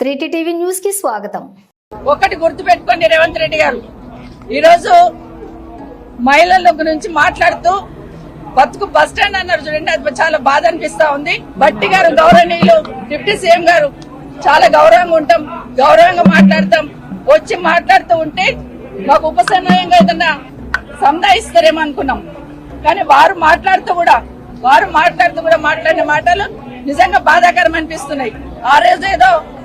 త్రీటీ TV న్యూస్కి స్వాగతం. ఒకటి గుర్తు పెట్టుకోండి రేవంత్ రెడ్డి గారు. ఈరోజు మహిళల గురించి మాట్లాడుతూ బతుకు బస్ స్టాండ్ అన్నారు చూడండి అది చాలా బాధ అనిపిస్తా ఉంది. బట్టి గారు గౌరవనీయులు డిప్యూటీ సీఎం గారు చాలా గౌరవంగా ఉంటాం గౌరవంగా మాట్లాడతాం. వచ్చి మాట్లాడుతూ ఉంటే మాకు ఉపసమయంగా ఏదన్నా సంధాయిస్తారేమో అనుకున్నాం. కానీ వారు మాట్లాడుతూ కూడా వారు మాట్లాడుతూ కూడా మాట్లాడిన మాటలు నిజంగా బాధాకరం అనిపిస్తున్నాయి. ఆ రోజు ఏదో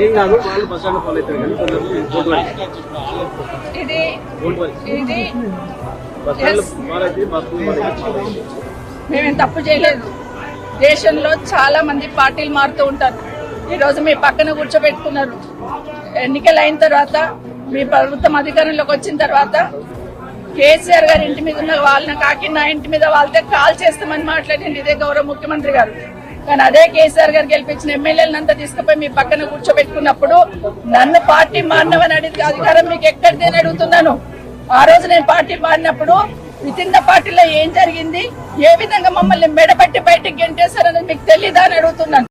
ఏం కాదు. వాళ్ళు బస్ స్టాండ్ ఫాలో అవుతారు కానీ బస్ స్టాండ్ ఫాలో అయితే బస్సు మరి మేమేం తప్పు చేయలేదు. దేశంలో చాలా మంది పార్టీలు మారుతూ ఉంటారు. ఈ రోజు మీ పక్కన కూర్చోబెట్టుకున్నారు. ఎన్నికలు అయిన తర్వాత మీ ప్రభుత్వం అధికారంలోకి వచ్చిన తర్వాత కేసీఆర్ గారి ఇంటి మీద ఉన్న వాళ్ళని కాకి నా ఇంటి మీద వాళ్ళతో కాల్ చేస్తామని మాట్లాడింది ఇదే గౌరవ ముఖ్యమంత్రి గారు. కానీ అదే కేసీఆర్ గారు గెలిపించిన ఎమ్మెల్యేలంతా తీసుకుపోయి మీ పక్కన కూర్చోబెట్టుకున్నప్పుడు నన్ను పార్టీ మారినవని అడిగితే అధికారం మీకు ఎక్కడిదని అడుగుతున్నాను. ఆ రోజు నేను పార్టీ మారినప్పుడు విత్ ఇన్ ద పార్టీలో ఏం జరిగింది? ఏ విధంగా మమ్మల్ని మెడబట్టి బయటికి గెంటేశారని మీకు తెలీదా అని అడుగుతున్నాను.